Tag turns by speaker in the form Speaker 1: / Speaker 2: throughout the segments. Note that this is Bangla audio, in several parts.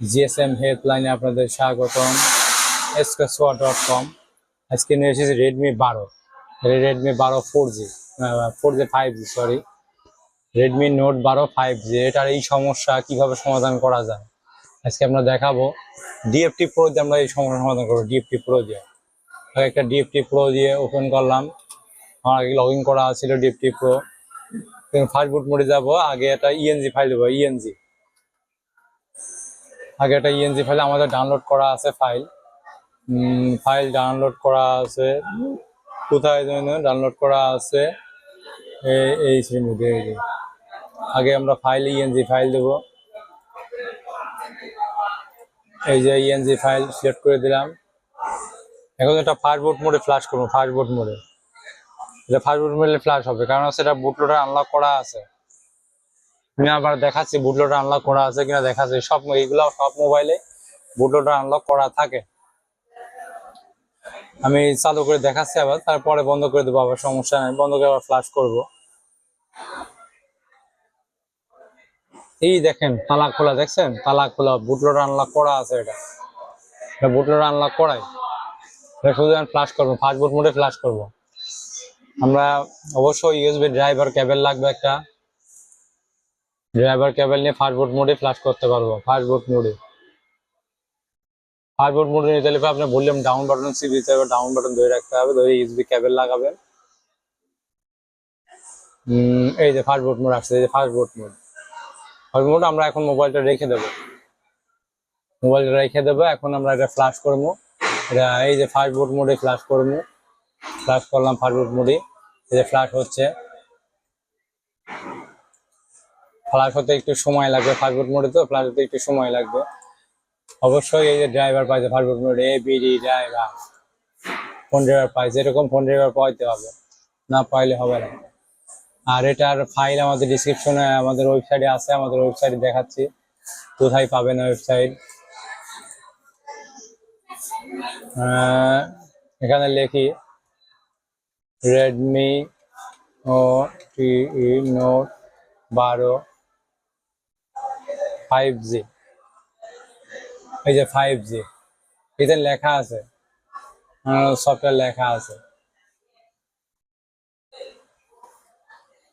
Speaker 1: জিএসএম হেল্পলাইনে আপনাদের স্বাগতম এসকেসোয়া ডট কম আজকে নিয়ে এসেছি রেডমি বারো রেডমি বারো four G four G five G sorry Redmi note বারো ফাইভ জি এটার এই সমস্যা কীভাবে সমাধান করা যায়? আজকে আমরা দেখাবো ডিএফটি প্রো দিয়ে আমরা এই সমস্যা সমাধান করব ডিএফটি প্রো দিয়ে। একটা ডিএফটি প্রো দিয়ে ওপেন করলাম, আমার আগে লগ ইন করা ছিল ডিএফটি প্রো ফার্স্ট বুট মোডে যাব, আগে একটা ইএনজি ফাইল দেবো ইএনজি আগে একটা ইএনজি ফাইল আমাদের ডাউনলোড করা আছে ফাইল ফাইল ডাউনলোড করা আছে। কোথায় যেন ডাউনলোড করা আছে? এই শ্রেণীতে আগে আমরা ফাইল ইএনজি ফাইল দেবো। এই যে ইএনজি ফাইল সিলেক্ট করে দিলাম। এখন এটা বুট মোডে ফ্লাশ করব বুট মোডে এটা বুট মোডে ফ্লাশ হবে কারণ সেটা বুটলোডার আনলক করা আছে। আমি আবার দেখাচ্ছি বুটলোডার আনলক করা আছে কিনা দেখাচ্ছি। সব এইগুলো সব মোবাইলে বুটলোডার আনলক করা থাকে। আমি চালু করে দেখাচ্ছি আবার, তারপরে বন্ধ করে দেবো, আবার সমস্যা নাই। বন্ধ করে আবার ফ্লাশ করব। এই দেখেন, তালা খোলা, দেখছেন? তালা খোলা বুটলোডার আনলক করা আছে এটা। বুটলোডার আনলক করাই। শুধু আমি ফ্লাশ করব ফাস্ট বুট মোডে ফ্লাশ করব। আমরা অবশ্যই ইউএসবি ড্রাইভার কেবল লাগবে একটা। ড্রাইভার কেবল নিয়ে ফাস্ট বুট মোডে ফ্লাশ করতে পারব ফাস্ট বুট মোডে ফাস্ট বুট মোডে নিতে হলে আপনি বললাম ডাউন বাটন সিবিতে ডাউন বাটন ধরে রাখতে হবে, ধরে ইউএসবি কেবল লাগাবেন। এই যে ফাস্ট বুট মোড আসছে, এই যে fast boot mode fast mode আমরা এখন মোবাইলটা রেখে দেবো। মোবাইলটা রেখে দেবো, এখন আমরা এটা ফ্লাশ করব। এটা এই যে ফাস্ট বুট মোডে ফ্লাশ করব। ফ্লাশ করলাম ফাস্ট বুট মোডে এই যে ফ্লাশ হচ্ছে। ফ্লাশ হতে একটু সময় লাগবে ফাস্ট বুট মোডে তো ফ্লাশ হতে একটু সময় লাগবে। অবশ্যই এই যে ড্রাইভার পাইছে ফাস্ট বুট মোডে A BD driver phone driver পাইছে এরকম ফোন ড্রাইভার পাইতে হবে। না পাইলে হবে না। আর এটার ফাইল আমাদের ডিসক্রিপশনে আমাদের ওয়েবসাইটে আছে, আমাদের ওয়েবসাইটে দেখাচ্ছি। কোথায় পাবেন ওয়েবসাইট এখানে লেখি রেডমি ও টি নোট বারো ফাইভ জি এই যে ফাইভ জি এতে লেখা আছে। সফটওয়্যার লেখা আছে।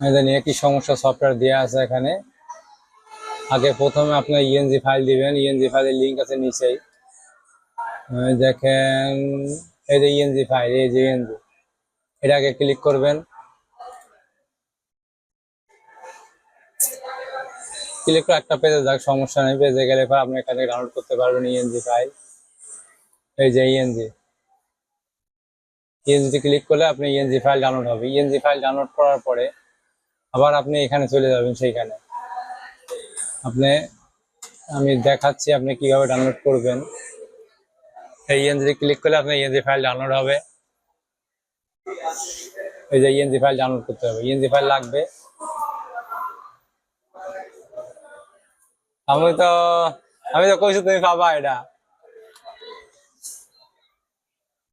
Speaker 1: এটা নিয়ে কি সমস্যা সফটওয়্যার দেওয়া আছে এখানে? আগে প্রথমে আপনার ইএনজি ফাইল দিবেন। ইএনজি ফাইলের লিঙ্ক আছে নিচেই। দেখেন, এই যে ইএনজি ফাইল এই যে ইএনজি এটাকে ক্লিক করবেন। ক্লিক করে একটা পেজে যাক, সমস্যা নেই, পেজে গেলে পর আপনি এখানে ডাউনলোড করতে পারবেন ইএনজি ফাইল এই যে ইএনজি ইএনজি ক্লিক করলে আপনি ইএনজি ফাইল ডাউনলোড হবে। ইএনজি ফাইল ডাউনলোড করার পরে আবার আপনি এখানে চলে যাবেন সেইখানে। আপনি, আমি দেখাচ্ছি আপনি কীভাবে ডাউনলোড করবেন। এই ইএনজি ক্লিক করলে আপনার ইএনজি ফাইল ডাউনলোড হবে। এই যে ইএনজি ফাইল ডাউনলোড করতে হবে। ইএনজি ফাইল লাগবে। আমি তো আমি তো কইছি তুমি পাবা এটা।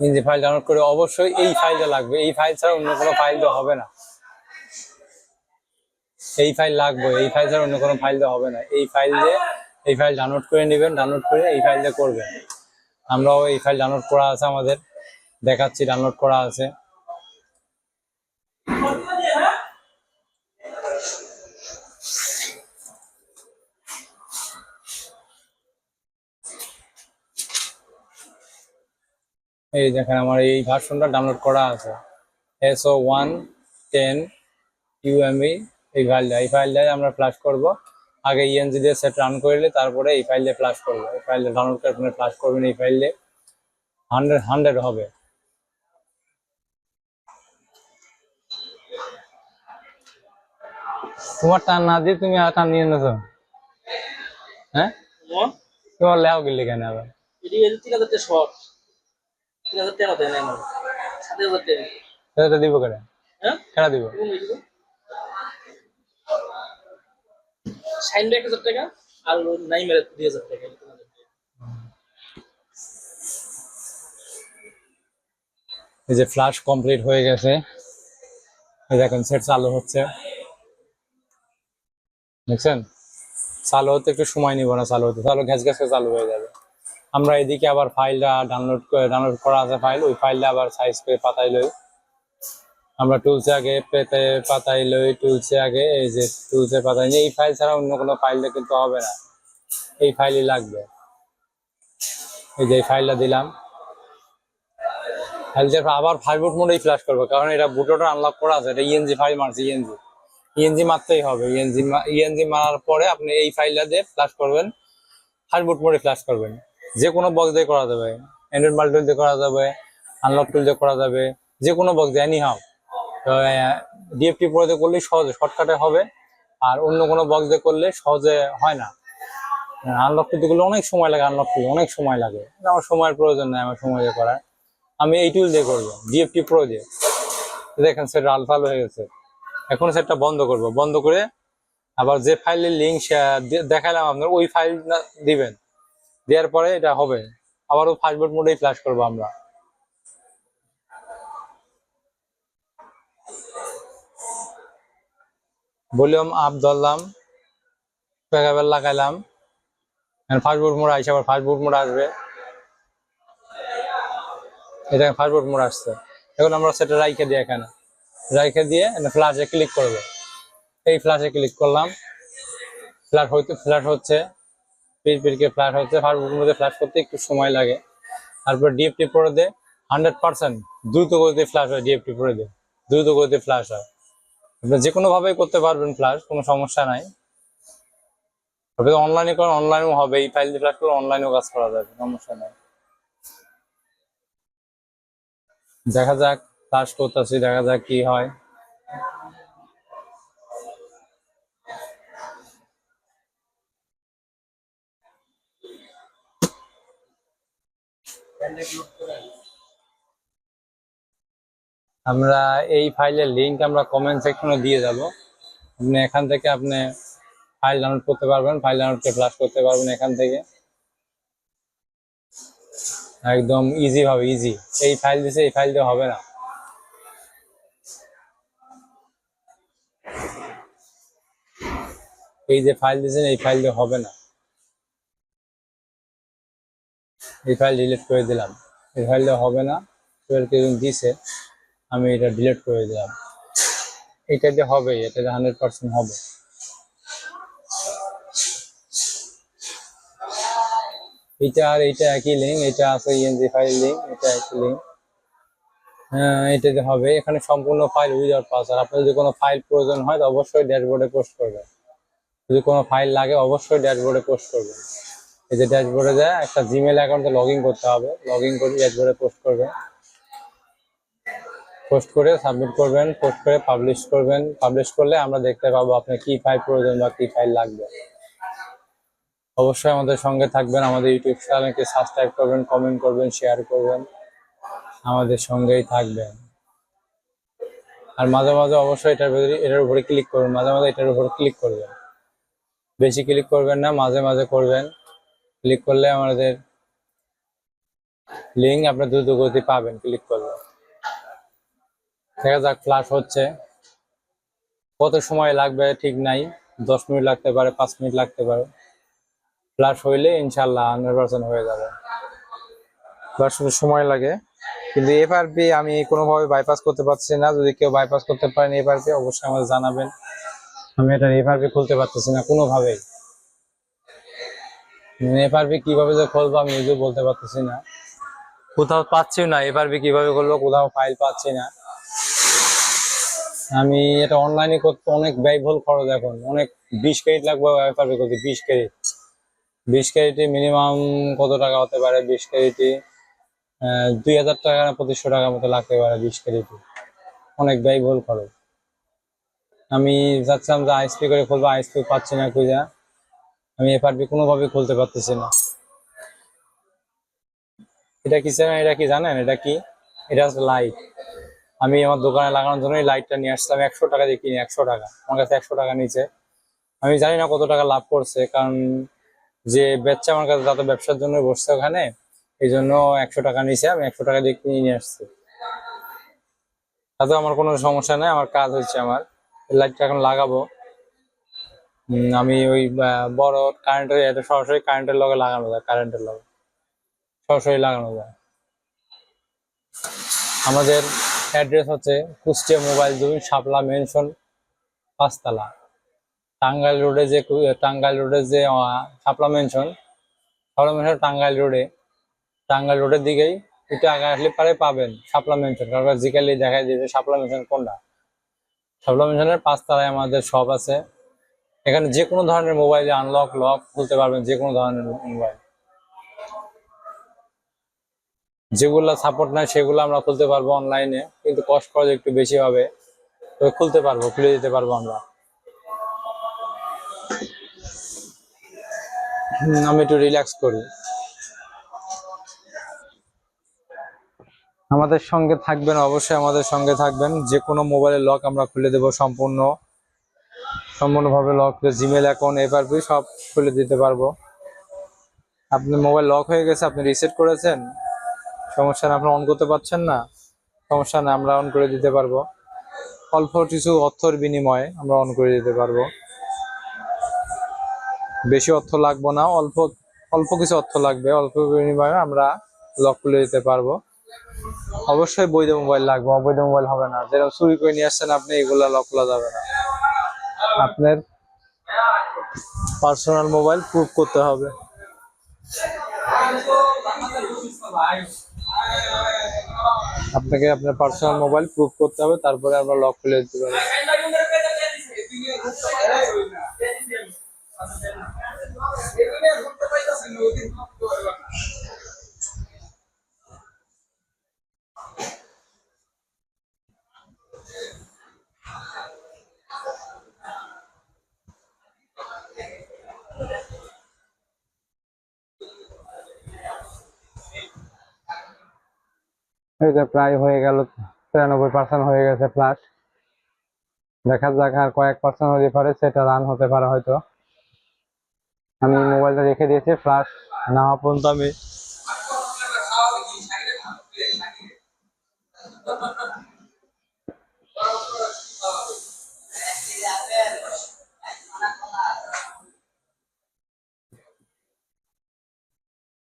Speaker 1: ইএনজি ফাইল ডাউনলোড করে অবশ্যই এই ফাইলটা লাগবে। এই ফাইল ছাড়া অন্য কোনো ফাইল তো হবে না। এই ফাইল লাগবে, এই ফাইল ছাড়া অন্য কোনো ফাইল তো হবে না। এই ফাইল দিয়ে, এই ফাইল ডাউনলোড করে নেবেন ডাউনলোড করে এই ফাইল দিয়ে করবেন। আমরাও এই ফাইল ডাউনলোড করা আছে আমাদের। দেখাচ্ছি ডাউনলোড করা আছে। এই দেখেন আমার এই ভার্সনটা ডাউনলোড করা আছে। S O one ten UME এই ফাইলটা এই ফাইলটাই আমরা ফ্লাশ করব। আগে ইএনজি দিয়ে সেট রান করলে তারপরে এই ফাইল দিয়ে ফ্লাশ করব। এই ফাইলটা ডাউনলোড করে আপনি ফ্লাশ করবেন এই ফাইল হান্ড্রেড হান্ড্রেড হবে। তোমার টান না দিয়ে তুমি আর টান নিয়ে নেছো হ্যাঁ? তোমার? লেও গেলে কেন আবার?
Speaker 2: শর্ট তিন হাজার টাকা দেয় না আমার সাত হাজার টাকা
Speaker 1: সেটা দিব কেন?
Speaker 2: হ্যাঁ?
Speaker 1: কেন দিব?
Speaker 2: এই সাইন এক হাজার টাকা আর নাই মেরে দুই হাজার টাকা এই তিন হাজার টাকা।
Speaker 1: এই যে ফ্লাশ কমপ্লিট হয়ে গেছে। দেখেন সেট চালু হচ্ছে। দেখছেন? চালু হতে একটু সময় নিব না চালু হতে। তাহলে ঘ্যাস ঘ্যাসে চালু হয়ে যাবে। আমরা এদিকে আবার ফাইলটা ডাউনলোড করে ডাউনলোড করা আছে ফাইল ওই ফাইলটা আবার সাইজ করে পাতায় লই। আমরা টুলসে আগে পেতে পাতায় লই টুলসে আগে, এই যে টুলসে পাতায় নিয়ে, এই ফাইল ছাড়া অন্য কোনো ফাইলটা কিন্তু হবে না। এই ফাইলই লাগবে। এই যে ফাইলটা দিলাম। আবার বুট মোডেই ফ্ল্যাশ করব, কারণ এটা বুটোটা আনলক করা আছে, এটা ইএনজি ফাইল মারছে ইএনজি ইএনজি মারতেই হবে ইএনজি ইএনজি মারার পরে আপনি এই ফাইলটা দিয়ে ফ্ল্যাশ করবেন ফাইভ বুট মোডে ফ্ল্যাশ করবেন। যে কোনো বক্স দিয়ে করা যাবে। অ্যান্ড্রয়েড মাল্টুল দিয়ে করা যাবে আনলক টুল দিয়ে করা যাবে যে কোনো বক্স দিয়ে এনি হাও তো ডিএফটি প্রোতে করলে সহজে শর্টকাটে হবে, আর অন্য কোনো বক্স দিয়ে করলে সহজে হয় না। আনলক টুল করলে অনেক সময় লাগে আনলক টুল অনেক সময় লাগে। আমার সময়ের প্রয়োজন নেই আমার সময় দিয়ে করার। আমি এই টুল দিয়ে করব ডিএফটি প্রো দিয়ে। দেখেন সেটা আলফাল হয়ে গেছে। এখন সেটটা বন্ধ করব। বন্ধ করে আবার যে ফাইলের লিঙ্ক দেখালাম আপনার, ওই ফাইল দিবেন। দেওয়ার পরে এটা হবে। আবারও ফাস্টবোর্ড মোডেই ফ্ল্যাশ করব আমরা। ভলিউম আপ ধরলাম প্যাকাবেল লাগাইলাম ফাস্টবোর্ড মোড আসে আবার ফাস্টবোর্ড মোড আসবে। এটা ফাস্টবোর্ড মোড আসছে। এখন আমরা সেটা রাইখে দিই এখানে। রাইখে দিয়ে ফ্ল্যাশে ক্লিক করব। এই ফ্ল্যাশে ক্লিক করলাম। ফ্ল্যাশ হইতে ফ্ল্যাশ হচ্ছে। পির পিরকে ফ্ল্যাশ হচ্ছে ফাস্টবোর্ড মধ্যে ফ্ল্যাশ করতে একটু সময় লাগে। তারপর ডিএফটি করে দে হান্ড্রেড পার্সেন্ট দ্রুত গতিতে ফ্ল্যাশ হয় ডিএফটি করে দে, দ্রুত গতিতে ফ্ল্যাশ হয়। আপনি যে কোনো ভাবেই করতে পারবেন ফ্ল্যাশ কোনো সমস্যা নাই। তবে অনলাইনে করেন অনলাইনেও হবে এই ফাইল দিয়ে ফ্ল্যাশ করলে অনলাইনেও কাজ করা যাবে, সমস্যা নাই। দেখা যাক ফ্লাশ করতেছি, দেখা যাক কি হয়। আমরা এই ফাইলের লিঙ্ক আমরা কমেন্ট সেকশনে দিয়ে যাব। আপনি এখান থেকে আপনি ফাইল ডাউনলোড করতে পারবেন ফাইল ডাউনলোড করে ফ্লাশ করতে পারবেন এখান থেকে। একদম ইজি ভাবে ইজি এই ফাইল দিছে, এই ফাইল দিয়ে হবে না। এই যে ফাইল দিয়েছেন এই ফাইল দিয়ে হবে না। এই ফাইল ডিলিট করে দিলাম। এই ফাইল দিয়ে হবে না। টুয়েলভ কেজন দিছে। আমি এটা ডিলিট করে দিলাম। এটা দিয়ে হবে, এটা দিয়ে হান্ড্রেড পার্সেন্ট হবে। এটা আর এটা একই লিঙ্ক এটা আছে ইএনজি ফাইল লিঙ্ক এটা একই লিঙ্ক হ্যাঁ এটাতে হবে, এখানে সম্পূর্ণ ফাইল উইদাউট পাস আর আপনার যদি কোনো ফাইল প্রয়োজন হয়, তো অবশ্যই ড্যাশবোর্ডে পোস্ট করবেন। যদি কোনো ফাইল লাগে, অবশ্যই ড্যাশবোর্ডে পোস্ট করবেন। এই যে ড্যাশবোর্ডে যায় একটা জিমেল অ্যাকাউন্টে লগ ইন করতে হবে। লগ ইন করে ড্যাশবোর্ডে পোস্ট করবেন। পোস্ট করে সাবমিট করবেন পোস্ট করে পাবলিশ করবেন। পাবলিশ করলে আমরা দেখতে পাবো আপনার কি ফাইল প্রয়োজন বা কি ফাইল লাগবে। অবশ্যই আমাদের সঙ্গে থাকবেন, আমাদের ইউটিউব চ্যানেলকে সাবস্ক্রাইব করবেন কমেন্ট করবেন শেয়ার করবেন। আমাদের সঙ্গেই থাকবেন। আর মাঝে মাঝে অবশ্যই এটার ভিতরে, এটার উপরে ক্লিক করবেন মাঝে মাঝে এটার উপরে ক্লিক করবেন বেশি ক্লিক করবেন না, মাঝে মাঝে করবেন। ক্লিক করলে আমাদের লিঙ্ক আপনার দ্রুত গতি পাবেন ক্লিক করলে। দেখা যাক ফ্লাশ হচ্ছে। কত সময় লাগবে ঠিক নাই, দশ মিনিট লাগতে পারে, পাঁচ মিনিট লাগতে পারে। ফ্লাশ হইলে ইনশাল্লাহ হান্ড্রেড পার্সেন্ট হয়ে যাবে। ফ্লাশ হতে সময় লাগে। কিন্তু এফআরপি আমি কোনোভাবে বাইপাস করতে পারছি না। যদি কেউ বাইপাস করতে পারেন এফআরপি অবশ্যই আমাদের জানাবেন। আমি এটা এফআরপি খুলতে পারতেছি না কোনোভাবেই। এফআরপি কীভাবে যে খুলবো আমি নিজেও বলতে পারতেছি না। কোথাও পাচ্ছি না এফআরপি কীভাবে করব কোথাও ফাইল পাচ্ছি না। আমি এটা অনলাইনে করতে অনেক ব্যয়বহুল খরচ এখন, অনেক বিশ ক্রেডিট লাগবে এফআরপি করতে বিশ ক্রেডিট বিশ ক্রেডিটে মিনিমাম কত টাকা হতে পারে? বিশ ক্রেডিটে দুই হাজার টাকা পঁচিশশো টাকার মতো লাগতে পারে বিশ ক্রেডিটে অনেক ব্যয়বহুল খরচ। আমি চাচ্ছিলাম যে আইএসপি করে খুলবো আইএসপি পাচ্ছি না খুঁজা। আমি এফআরপি কোনোভাবে খুলতে পারতেছি না। এটা কি স্যার এটা কি জানেন? এটা কি? এটা হচ্ছে লাইট আমি আমার দোকানে লাগানোর জন্য লাইটটা নিয়ে আসলাম। একশো টাকা দিয়ে কিনি, একশো টাকা। আমার কাছে একশো টাকা নিচে। আমি জানি না কত টাকা লাভ করছে, কারণ যে বেচছে আমার কাছে যাতে ব্যবসার জন্য বসছে ওখানে। এই জন্য একশো টাকা নিচে আমি একশো টাকা দিয়ে কিনে নিয়ে আসছি। তাতে আমার কোনো সমস্যা নেই, আমার কাজ হচ্ছে আমার। লাইটটা এখন লাগাবো। আমি ওই বড় কারেন্টের এটা সরাসরি কারেন্টের লগে লাগানো যায় কারেন্টের লগে। সরাসরি লাগানো যায়। আমাদের অ্যাড্রেস হচ্ছে কুষ্টিয়া মোবাইল দুই শাপলা মেনশন পাঁচতলা। টাঙ্গাইল রোডে যে, টাঙ্গাইল রোডে যে শাপলা মেনশন শাপলা মেনশন টাঙ্গাইল রোডে টাঙ্গাইল রোডের দিকেই একটু আগে আসলে পারে পাবেন শাপলা মেনশন কারণ জিকালি দেখাই দিয়েছে শাপলা মেনশন কোনটা। শাপলা মেনশনের পাঁচতলায় আমাদের শপ আছে। এখানে যে কোনো ধরনের মোবাইলে আনলক লক খুলতে পারবেন, যে কোনো ধরনের মোবাইল। যেগুলা সাপোর্ট নাই, সেগুলো আমরা খুলতে পারব অনলাইনে কিন্তু কষ্ট খরচ একটু বেশি হবে। তবে খুলতে পারব, খুলে দিতে পারব আমরা। আমি একটু রিল্যাক্স করি। আমাদের সঙ্গে থাকবেন, অবশ্যই আমাদের সঙ্গে থাকবেন। যে কোনো মোবাইলের লক আমরা খুলে দেবো সম্পূর্ণ। সম্পূর্ণভাবে লক জিমেল অ্যাকাউন্ট এফআরপি সব খুলে দিতে পারব। আপনি মোবাইল লক হয়ে গেছে, আপনি রিসেট করেছেন। সমস্যা না আপনি অন করতে পারছেন না। সমস্যা না আমরা অন করে দিতে পারব। অল্প কিছু অর্থের বিনিময়ে আমরা অন করে দিতে পারব। বেশি অর্থ লাগবে না, অল্প অল্প কিছু অর্থ লাগবে। অল্প বিনিময়ে আমরা লক খুলে দিতে পারব। অবশ্যই বৈধ মোবাইল লাগবে, অবৈধ মোবাইল হবে না। যেরকম চুরি করে নিয়ে আসছেন, আপনি এগুলা লক খোলা যাবে না। আপনার পার্সোনাল মোবাইল প্রুফ করতে হবে। আপনাকে আপনার পার্সোনাল মোবাইল প্রুফ করতে হবে, তারপরে আমরা লক খুলে দিতে পারব এটা প্রায় হয়ে গেল তিরানব্বই পার্সেন্ট হয়ে গেছে প্লাস দেখা যাক আর কয়েক পার্সেন্ট হতে পারে, সেটা রান হতে পারে হয়তো। আমি মোবাইলটা রেখে দিয়েছি ফ্লাশ না হওয়া পর্যন্ত আমি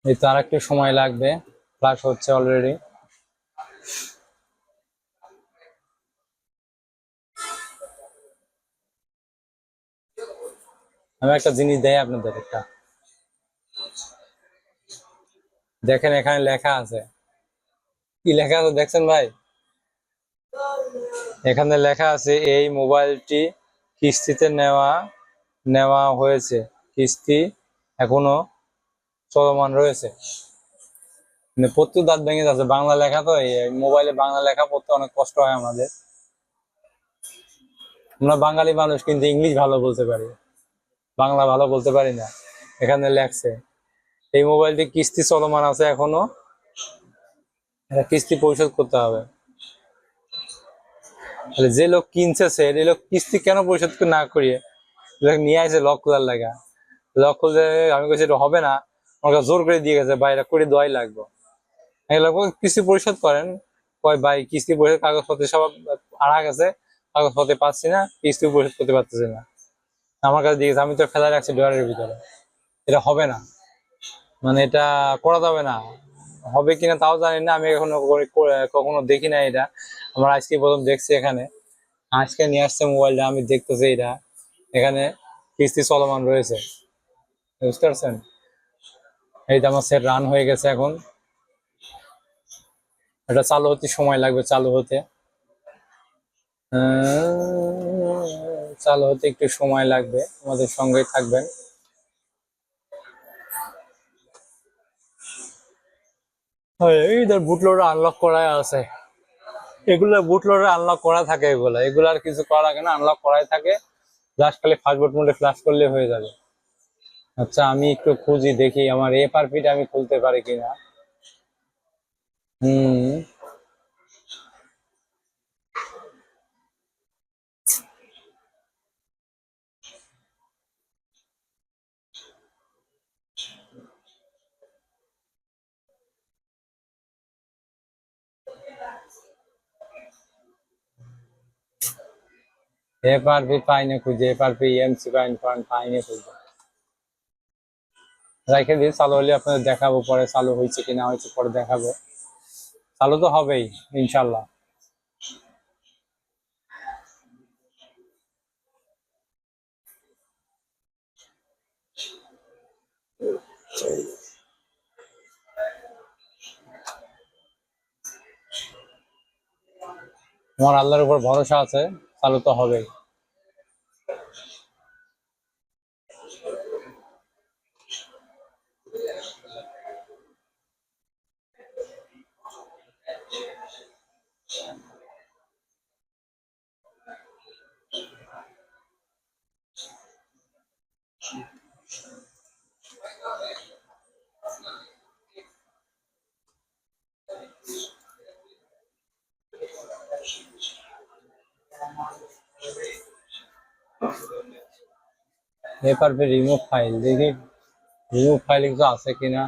Speaker 1: এই তো আর একটু সময় লাগবে ফ্লাশ হচ্ছে অলরেডি আমি একটা জিনিস দেয় আপনাদের একটা। দেখেন এখানে লেখা আছে। কি লেখা আছে দেখছেন ভাই? এখানে লেখা আছে, এই মোবাইলটি কিস্তিতে নেওয়া নেওয়া হয়েছে। কিস্তি এখনও চলমান রয়েছে। মানে প্রত্যেক দাঁত ভেঙে যাচ্ছে। বাংলা লেখা তো মোবাইলে বাংলা লেখা পড়তে অনেক কষ্ট হয় আমাদের। আমরা বাঙালি মানুষ, কিন্তু ইংলিশ ভালো বলতে পারি। বাংলা ভালো বলতে পারি না। এখানে লেখছে, এই মোবাইলটি কিস্তি চলমান আছে এখনও। কিস্তি পরিশোধ করতে হবে। তাহলে যে লোক কিনছে সে, এই লোক কিস্তি কেন পরিশোধ না করিয়ে? নিয়ে আসে লক খোলার লাগা। লক খুলতে আমি কইছি এটা হবে না আমাকে জোর করে দিয়ে গেছে, ভাই এটা করে দেওয়াই লাগবে। কিস্তি পরিশোধ করেন। কয়, ভাই কিস্তি পরিশোধ, কাগজপত্র সব আড়া গেছে, কাগজপত্র পাচ্ছি না, কিস্তি পরিশোধ করতে পারতেছি না। আমার কাছে দিয়ে গেছে আমি তো ফেলা রাখছি ডয়ারের ভিতরে। এটা হবে না। মানে এটা করা যাবে না। হবে কিনা তাও জানি না, আমি এখনও কখনো দেখি না এটা। আমার আজকে প্রথম দেখছি এখানে। আজকে নিয়ে আসছে মোবাইলটা, আমি দেখতেছি এটা। এখানে কিস্তি চলমান রয়েছে। বুঝতে পারছেন? এই তো আমার সেট রান হয়ে গেছে এখন। এটা চালু হতে সময় লাগবে, চালু হতে। চালু হতে একটু সময় লাগবে, আমাদের সঙ্গেই থাকবেন। এই ধর বুটলোড আনলক করা আছে। এগুলো বুটলোডে আনলক করা থাকে এগুলো। এগুলো আর কিছু করা লাগে না আনলক করাই থাকে। জাস্ট খালি ফাস্ট বুট মোডে ফ্লাশ করলে হয়ে যাবে। আচ্ছা আমি একটু খুঁজি, দেখি আমার এফআরপিটা আমি খুলতে পারি কিনা। হুম। এফআরপি পাইনি খুঁজে এফআরপি এমসি পাইন পয়েন্ট পাইনি খুঁজে। রেখে দিয়ে চালু হলে আপনাদের দেখাবো পরে চালু হয়েছে কি না হয়েছে, পরে দেখাবো। চালু তো হবেই, ইনশাল্লাহ। আমার আল্লাহর উপর ভরসা আছে। চালু হবে এফআরপি রিমুভ ফাইল দেখি রিমুভ ফাইল কিছু আছে কিনা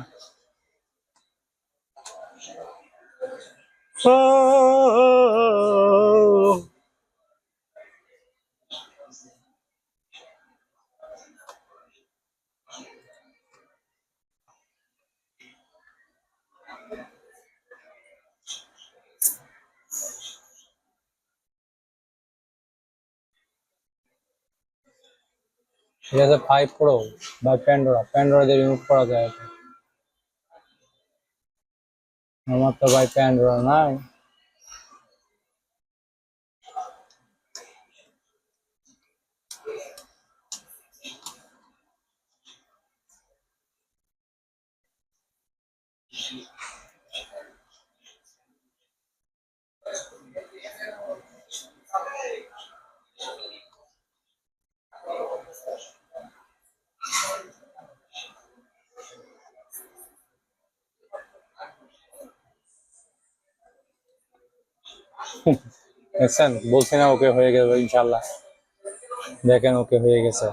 Speaker 1: ঠিক আছে ফাইভ প্রো বা প্যান্ডোরা প্যান্ডোরা দিয়ে রিমুভ করা যায় আমার তো ভাই প্যান্ডোরা নাই। দেখছেন বলছি না ওকে হয়ে গেছে ইনশাল্লাহ। দেখেন ওকে হয়ে গেছে।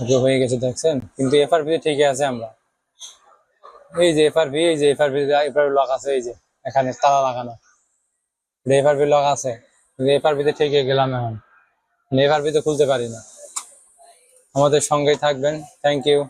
Speaker 1: ওকে হয়ে গেছে, দেখছেন? কিন্তু এফআরপি ঠিকই আছে আমরা। এই যে এফআরপি এই যে এফআরপি এফআরপি লক আছে, এই যে এখানে তালা লাগানো। এফআরপি লক আছে, কিন্তু এফআরপি তে ঠিকই গেলাম এখন। এফআরপি তো খুলতে পারি না। আমাদের সঙ্গেই থাকবেন। Thank you